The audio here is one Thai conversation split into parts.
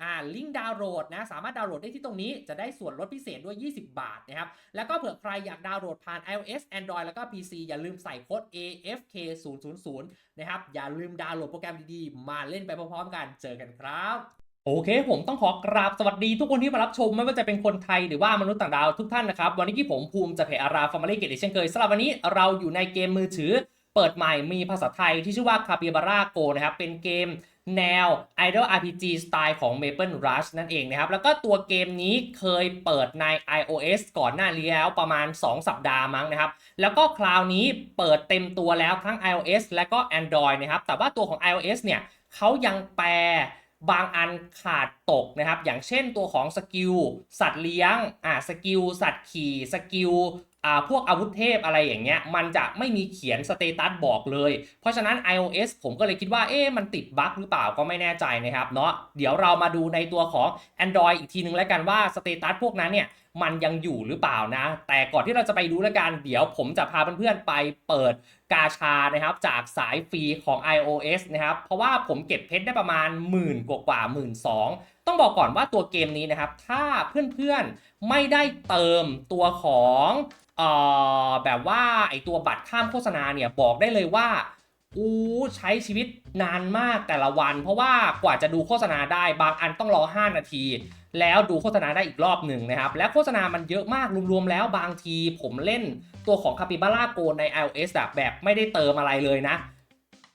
อ่าลิงก์ดาวน์โหลดนะสามารถดาวน์โหลดได้ที่ตรงนี้จะได้ส่วนลดพิเศษด้วย 20 บาทนะครับแล้วก็เผื่อใครอยากดาวน์โหลดผ่าน iOS Android แล้วก็ PC อย่าลืมใส่โค้ด AFK 0 0 0นะครับอย่าลืมดาวน์โหลดโปรแกรมดีๆ มาเล่นไปพร้อมๆกันเจอกันครับโอเค ผมต้องขอกราบสวัสดีทุกคนที่มารับชม ไม่ว่าจะเป็นคนไทยหรือว่ามนุษย์ต่างดาวทุกท่านนะครับ วันนี้ที่ผมภูมิจากเพจอาราฟาร์มารีเกตเช่นเคยสำหรับวันนี้เราอยู่ในเกมมือถือ เปิดใหม่มีภาษาไทยที่ชื่อว่า Capybara Go นะครับเป็นเกม แนว Idol RPG สไตล์ของ Maple Rush นั่นเองนะครับ แล้วก็ตัวเกมนี้เคยเปิดใน iOS ก่อนหน้านี้แล้วประมาณ 2 สัปดาห์มั้งนะครับ แล้วก็คราวนี้เปิดเต็มตัวแล้วทั้ง iOS และก็ Android นะครับ แต่ว่าตัวของ iOS เนี่ยเขายังแปลบางอันขาดตกนะครับ อย่างเช่นตัวของสกิลสัตว์เลี้ยง อ่า สกิลสัตว์ขี่ สกิล อ่าพวกอาวุธเทพอะไรอย่างเงี้ยมันจะไม่มีเขียนสเตตัสบอกเลย เพราะฉะนั้น iOS ผมก็เลยคิดว่าเอ๊ะมันติดบั๊กหรือเปล่าก็ไม่แน่ใจนะครับเนาะเดี๋ยวเรามาดูในตัวของ Android อีกทีนึงแล้วกันว่าสเตตัสพวกนั้นเนี่ย มันยังอยู่หรือเปล่านะ แต่ก่อนที่เราจะไปดูแล้วกัน เดี๋ยวผมจะพาเพื่อนๆไปเปิดกาชานะครับ จากสายฟรีของ iOS นะครับ เพราะว่าผมเก็บเพชรได้ประมาณหมื่นกว่ากว่าหมื่นสองต้องบอกก่อนว่าตัวเกมนี้นะครับ ถ้าเพื่อนๆไม่ได้เติมตัวของเอ่อแบบว่าไอตัวบัตรข้ามโฆษณาเนี่ยบอกได้เลยว่า อู้ใช้ชีวิตนานมากแต่ละวัน เพราะว่ากว่าจะดูโฆษณาได้บางอันต้องรอ 5 นาที แล้วดูโฆษณาได้อีกรอบหนึ่งนะครับ และโฆษณามันเยอะมากรวมๆแล้วบางทีผมเล่นตัวของ Capybara Go ใน iOS แบบแบบไม่ได้เติมอะไรเลยนะ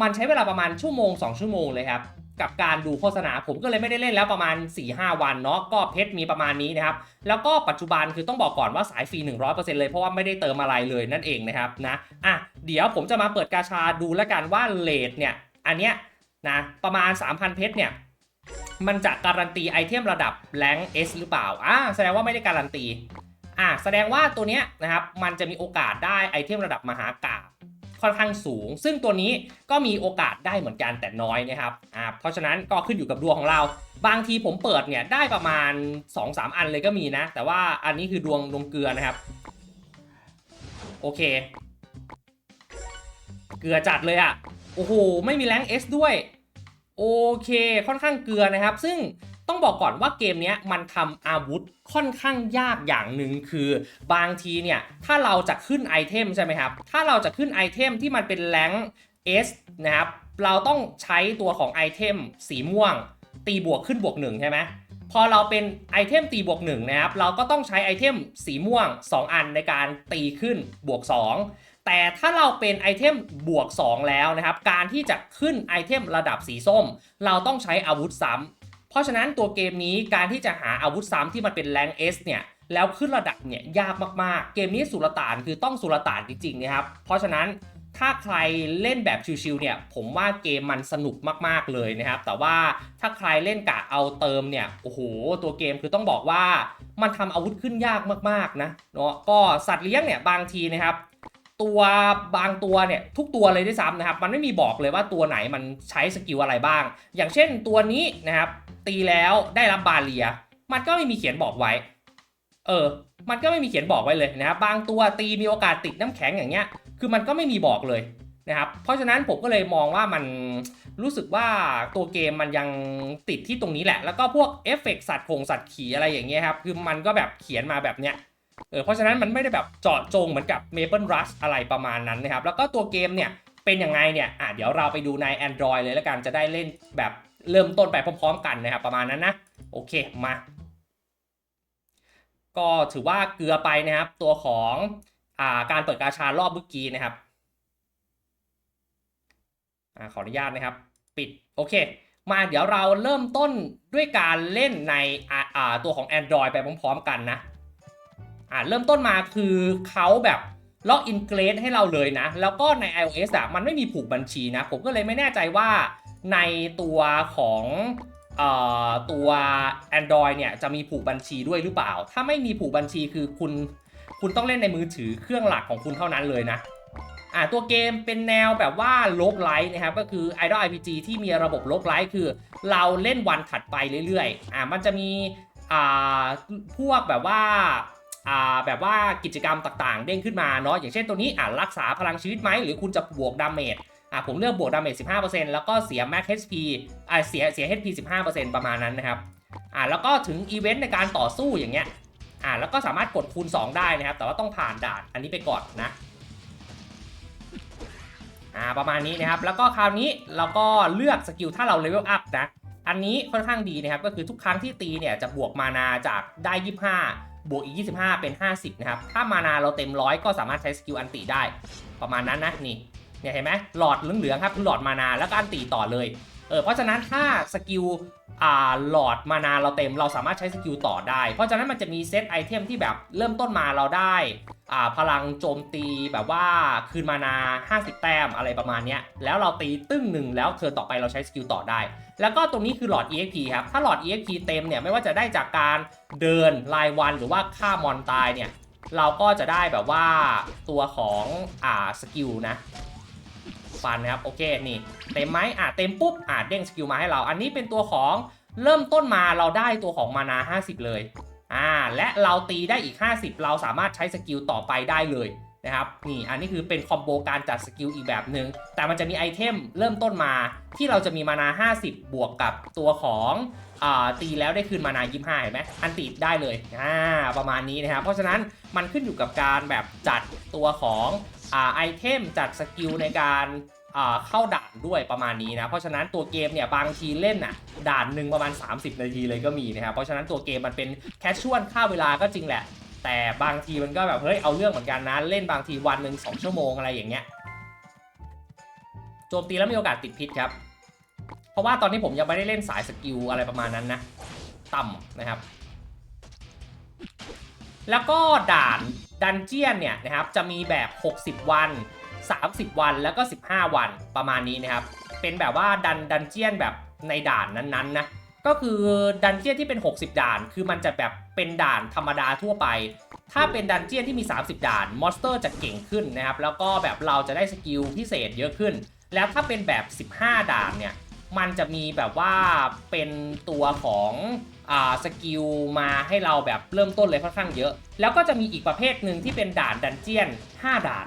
มันใช้เวลาประมาณชั่วโมง 2 ชั่วโมงเลยครับ กับการดูโฆษณา ผมก็เลยไม่ได้เล่นแล้วประมาณ 4-5 วันเนาะก็เพชรมีประมาณนี้นะครับ แล้วก็ปัจจุบันคือต้องบอกก่อนว่าสายฟรี 100%เลยเพราะว่าไม่ได้เติมอะไรเลยนั่นเองนะครับนะอะเดี๋ยวผมจะมาเปิดกาชาดูแล้วกันว่าเลทเนี่ยอันเนี้ยนะประมาณ 3,000 เพชรเนี่ยมันจะการันตีไอเทมระดับแรงเอสหรือเปล่าอ่าแสดงว่าไม่ได้การันตีอ่าแสดงว่าตัวเนี้ยนะครับมันจะมีโอกาสได้ไอเทมระดับมหากา ค่อนข้างสูง ซึ่งตัวนี้ก็มีโอกาสได้เหมือนกันแต่น้อยนะครับอ่าเพราะฉะนั้นก็ขึ้นอยู่กับดวงของเรา บางทีผมเปิดเนี่ยได้ประมาณ 2-3 อันเลยก็มีนะ แต่ว่าอันนี้คือดวงดวงเกลือนะครับ โอเค เกลือจัดเลยอะ่ะโอ้โหไม่มีแรงเอสด้วย โอเคค่อนข้างเกลือนะครับ ซึ่ง ต้องบอกก่อนว่าเกมนี้มันทำอาวุธค่อนข้างยากอย่างหนึ่งคือบางทีเนี่ยถ้าเราจะขึ้นไอเทมใช่ไหมครับ ถ้าเราจะขึ้นไอเทมที่มันเป็นแรงเอสนะครับ เราต้องใช้ตัวของไอเทมสีม่วง ตีบวกขึ้นบวกหนึ่งใช่ไหมพอเราเป็นไอเทมตีบวกหนึ่งนะครับ เราก็ต้องใช้ไอเทมสีม่วง 2 อันในการตีขึ้นบวก 2 แต่ถ้าเราเป็นไอเทมบวก 2 แล้วนะครับ การที่จะขึ้นไอเทมระดับสีส้ม เราต้องใช้อาวุธซ้ำ เพราะฉะนั้นตัวเกมนี้การที่จะหาอาวุธซ้ำที่มันเป็นแรง S เนี่ยแล้วขึ้นระดับเนี่ยยากมากๆ เกมนี้สุลต่านคือต้องสุลต่านจริงๆนะครับ เพราะฉะนั้นถ้าใครเล่นแบบชิวๆเนี่ยผมว่าเกมมันสนุกมากๆเลยนะครับ แต่ว่าถ้าใครเล่นกะเอาเติมเนี่ยโอ้โหตัวเกมคือต้องบอกว่ามันทำอาวุธขึ้นยากมากๆนะเนาะก็สัตว์เลี้ยงเนี่ยบางทีนะครับ ตัวบางตัวเนี่ยทุกตัวเลยด้วยซ้ำนะครับ มันไม่มีบอกเลยว่าตัวไหนมันใช้สกิลอะไรบ้าง อย่างเช่นตัวนี้นะครับ ตีแล้วได้รับบาเลีย มันก็ไม่มีเขียนบอกไว้ เออ มันก็ไม่มีเขียนบอกไว้เลยนะครับ บางตัวตีมีโอกาสติดน้ำแข็งอย่างเงี้ย คือมันก็ไม่มีบอกเลยนะครับ เพราะฉะนั้นผมก็เลยมองว่ามันรู้สึกว่าตัวเกมมันยังติดที่ตรงนี้แหละ แล้วก็พวกเอฟเฟกต์สัตว์คงสัตว์ขี่อะไรอย่างเงี้ยครับ คือมันก็แบบเขียนมาแบบเนี้ย เออเพราะฉะนั้นมันไม่ได้แบบเจาะจงเหมือนกับ Maple Rush อะไรประมาณนั้นนะครับ แล้วก็ตัวเกมเนี่ยเป็นยังไงเนี่ยอะเดี๋ยวเราไปดูใน Android เลยแล้วกันจะได้เล่นแบบเริ่มต้นไปพร้อมๆกันนะครับประมาณนั้นนะโอเคมา ก็ถือว่าเกลือไปนะครับ ตัวของอ่าการเปิดกาชารอบเมื่อกี้นะครับอ่าขออนุญาตนะครับ ปิดโอเค มาเดี๋ยวเราเริ่มต้นด้วยการเล่นในอ่าอ่าตัวของ Android ไปพร้อมๆกันนะ อ่าเริ่มต้นมาคือเขาแบบล็อกอินเกรดให้เราเลยนะ แล้วก็ใน iOS อะมันไม่มีผูกบัญชีนะ ผมก็เลยไม่แน่ใจว่าในตัวของเอ่อตัว Android เนี่ยจะมีผูกบัญชีด้วยหรือเปล่า ถ้าไม่มีผูกบัญชีคือคุณคุณต้องเล่นในมือถือเครื่องหลักของคุณเท่านั้นเลยนะอ่าตัวเกมเป็นแนวแบบว่าลกไลท์นะครับก็คือ Idol RPG ที่มีระบบลกไลท์คือ เราเล่นวันถัดไปเรื่อยๆอ่ามันจะมีอ่าพวกแบบว่า แบบว่ากิจกรรมต่างๆ เด้งขึ้นมาเนาะอย่างเช่นตัวนี้อ่ารักษาพลังชีวิตไหมหรือคุณจะบวกดาเมจอ่าผมเลือกบวกดาเมจ15%แล้วก็เสีย max HP อ่าเสียเสีย HP 15%ประมาณนั้นนะครับอ่าแล้วก็ถึงอีเวนต์ในการต่อสู้อย่างเงี้ยอ่าแล้วก็สามารถกดคูณ 2 ได้นะครับ แต่ว่าต้องผ่านด่านอันนี้ไปก่อนนะอ่าประมาณนี้นะครับ แล้วก็คราวนี้เราก็เลือกสกิลถ้าเราเลเวลอัพนะอันนี้ค่อนข้างดีนะครับ ก็คือทุกครั้งที่ตีเนี่ยจะบวกมานาจากได้ 25 บวกอีก 25 เป็น 50 นะครับ ถ้ามานาเราเต็มร้อยก็สามารถใช้สกิลอันติได้ ประมาณนั้นนะนี่เนี่ยเห็นไหมหลอดเหลืองๆครับคือหลอดมานาแล้วก็อันติต่อเลยเออเพราะฉะนั้นถ้าสกิล อ่าหลอดมานาเราเต็มเราสามารถใช้สกิลต่อได้ เพราะฉะนั้นมันจะมีเซตไอเทมที่แบบเริ่มต้นมาเราได้อ่าพลังโจมตีแบบว่าคืนมานา 50 แต้มอะไรประมาณนี้แล้วเราตีตึ้งหนึ่งแล้วเธอต่อไปเราใช้สกิลต่อได้ แล้วก็ตรงนี้คือหลอด EXP ครับ ถ้าหลอด EXP เต็มเนี่ยไม่ว่าจะได้จากการเดินรายวันหรือว่าฆ่ามอนตายเนี่ยเราก็จะได้แบบว่าตัวของอ่าสกิลนะ ฟันนะครับโอเคนี่เต็มไหมอะเต็มปุ๊บอะเด้งสกิลมาให้เรา อันนี้เป็นตัวของเริ่มต้นมาเราได้ตัวของมานา 50 เลยอ่าและเราตีได้อีก 50 เราสามารถใช้สกิลต่อไปได้เลยนะครับนี่อันนี้คือเป็นคอมโบการจัดสกิลอีกแบบหนึ่งแต่มันจะมีไอเทมเริ่มต้นมาที่เราจะมีมานา 50 บวกกับตัวของอตีแล้วได้คืนมานา25เห็นไหมอันติดได้เลยอ่าประมาณนี้นะครับเพราะฉะนั้นมันขึ้นอยู่กับการแบบจัดตัวของ ไอเทมจัดสกิลในการอ่าเข้าด่านด้วยประมาณนี้นะ เพราะฉะนั้นตัวเกมเนี่ยบางทีเล่นน่ะด่านหนึ่งประมาณ 30 นาทีเลยก็มีนะครับ เพราะฉะนั้นตัวเกมมันเป็นแคชชวลค่าเวลาก็จริงแหละ แต่บางทีมันก็แบบเฮ้ยเอาเรื่องเหมือนกันนะ เล่นบางทีวันหนึ่งสองชั่วโมงอะไรอย่างเงี้ย โจมตีแล้วมีโอกาสติดพิษครับ เพราะว่าตอนนี้ผมยังไม่ได้เล่นสายสกิลอะไรประมาณนั้นนะ ต่ำนะครับ แล้วก็ด่านดันเจียนเนี่ยนะครับจะมีแบบ 60 วัน 30 วันแล้วก็ 15 วันประมาณนี้นะครับ เป็นแบบว่าดันดันเจียนแบบในด่านนั้นๆนะก็คือดันเจียนที่เป็น 60 ด่าน คือมันจะแบบเป็นด่านธรรมดาทั่วไป ถ้าเป็นดันเจียนที่มี 30 ด่าน มอนสเตอร์จะเก่งขึ้นนะครับ แล้วก็แบบเราจะได้สกิลพิเศษเยอะขึ้น แล้วถ้าเป็นแบบ 15 ด่านเนี่ย มันจะมีแบบว่าเป็นตัวของ สกิลมาให้เราแบบเริ่มต้นเลยค่อนข้างเยอะ แล้วก็จะมีอีกประเภทหนึ่งที่เป็นด่านดันเจียน 5 ด่าน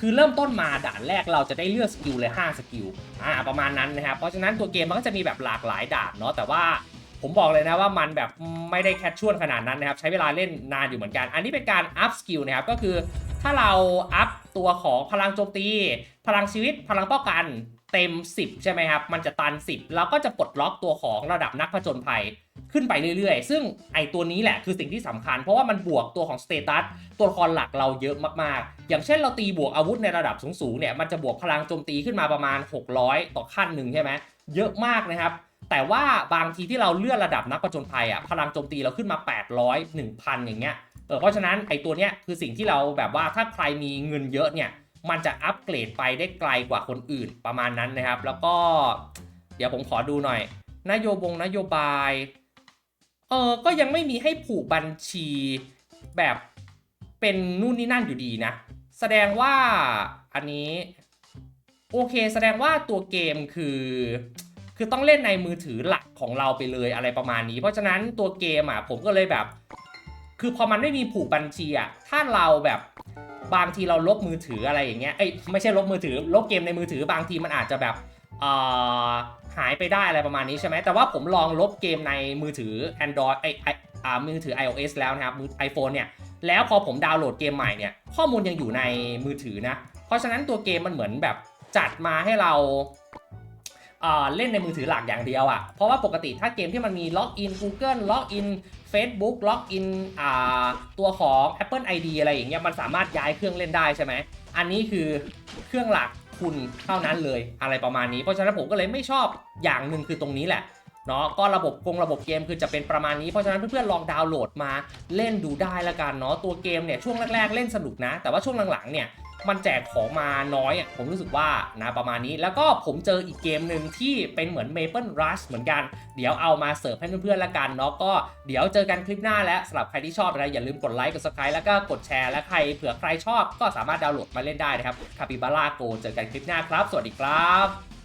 คือเริ่มต้นมาด่านแรกเราจะได้เลือกสกิลเลย 5 สกิลอ่าประมาณนั้นนะครับเพราะฉะนั้นตัวเกมมันก็จะมีแบบหลากหลายด่านเนาะแต่ว่า ผมบอกเลยนะว่ามันแบบไม่ได้แคชชวลขนาดนั้นนะครับ ใช้เวลาเล่นนานอยู่เหมือนกัน อันนี้เป็นการอัพสกิลนะครับ ก็คือถ้าเราอัพตัวของพลังโจมตี พลังชีวิต พลังป้องกันเต็ม 10 ใช่ไหมครับ มันจะตัน 10 แล้วก็จะปลดล็อกตัวของระดับนักผจญภัยขึ้นไปเรื่อยๆ ซึ่งไอตัวนี้แหละคือสิ่งที่สำคัญ เพราะว่ามันบวกตัวของสเตตัสตัวละครหลักเราเยอะมากๆ อย่างเช่นเราตีบวกอาวุธในระดับสูงๆเนี่ยมันจะบวกพลังโจมตีขึ้นมาประมาณ 600 ต่อขั้นหนึ่งใช่ไหมเยอะมากนะครับ แต่ว่าบางทีที่เราเลื่อนระดับนักผจญภัยอะพลังโจมตีเราขึ้นมา 800 1000 อย่างเงี้ยเออเพราะฉะนั้นไอตัวเนี้ยคือสิ่งที่เราแบบว่าถ้าใครมีเงินเยอะเนี่ยมันจะอัปเกรดไปได้ไกลกว่าคนอื่นประมาณนั้นนะครับ แล้วก็ เดี๋ยวผมขอดูหน่อย นโยบงนโยบายเออก็ยังไม่มีให้ผูกบัญชีแบบเป็นนู่นนี่นั่นอยู่ดีนะ แสดงว่าอันนี้ โอเค แสดงว่าตัวเกมคือ คือต้องเล่นในมือถือหลักของเราไปเลยอะไรประมาณนี้ เพราะฉะนั้นตัวเกมอะผมก็เลยแบบ คือพอมันไม่มีผูกบัญชีอะถ้าเราแบบบางทีเราลบมือถืออะไรอย่างเงี้ยเอ้ยไม่ใช่ลบมือถือ ลบเกมในมือถือบางทีมันอาจจะแบบเอ่อหายไปได้อะไรประมาณนี้ใช่ไหมแต่ว่าผมลองลบเกมในมือถือ Android ไอไออ่ามือถือ iOS แล้วนะครับมือ iPhone เนี่ยแล้วพอผมดาวน์โหลดเกมใหม่เนี่ยข้อมูลยังอยู่ในมือถือนะ เพราะฉะนั้นตัวเกมมันเหมือนแบบจัดมาให้เรา เล่นในมือถือหลักอย่างเดียวอะ่ะ เพราะว่าปกติถ้าเกมที่มันมีล็อกอิน Google ล็อกอิน Facebook ล็อกอินตัวของ Apple ID อะไรอย่างเงี้ยมันสามารถย้ายเครื่องเล่นได้ใช่ไหม อันนี้คือเครื่องหลักคุณเท่านั้นเลยอะไรประมาณนี้ เพราะฉะนั้นผมก็เลยไม่ชอบอย่างหนึ่งคือตรงนี้แหละ เนาะก็ระบบกงระบบเกมคือจะเป็นประมาณนี้เพราะฉะนั้นเพื่อนๆลองดาวน์โหลดมาเล่นดูได้ละกันเนาะตัวเกมเนี่ยช่วงแรกๆเล่นสนุกนะ แต่ว่าช่วงหลังๆเนี่ยมันแจกของมาน้อยอะผมรู้สึกว่านะประมาณนี้ แล้วก็ผมเจออีกเกมหนึ่งที่เป็นเหมือน Maple Rush เหมือนกัน เดี๋ยวเอามาเสิร์ฟให้เพื่อนๆละกันเนาะก็เดี๋ยวเจอกันคลิปหน้าแล้วสำหรับใครที่ชอบนะอย่าลืมกดไลค์กด subscribe แล้วก็กดแชร์และใครเผื่อใครชอบก็สามารถดาวน์โหลดมาเล่นได้นะครับคาปิบาร่าโกเจอกันคลิปหน้าครับ สวัสดีครับ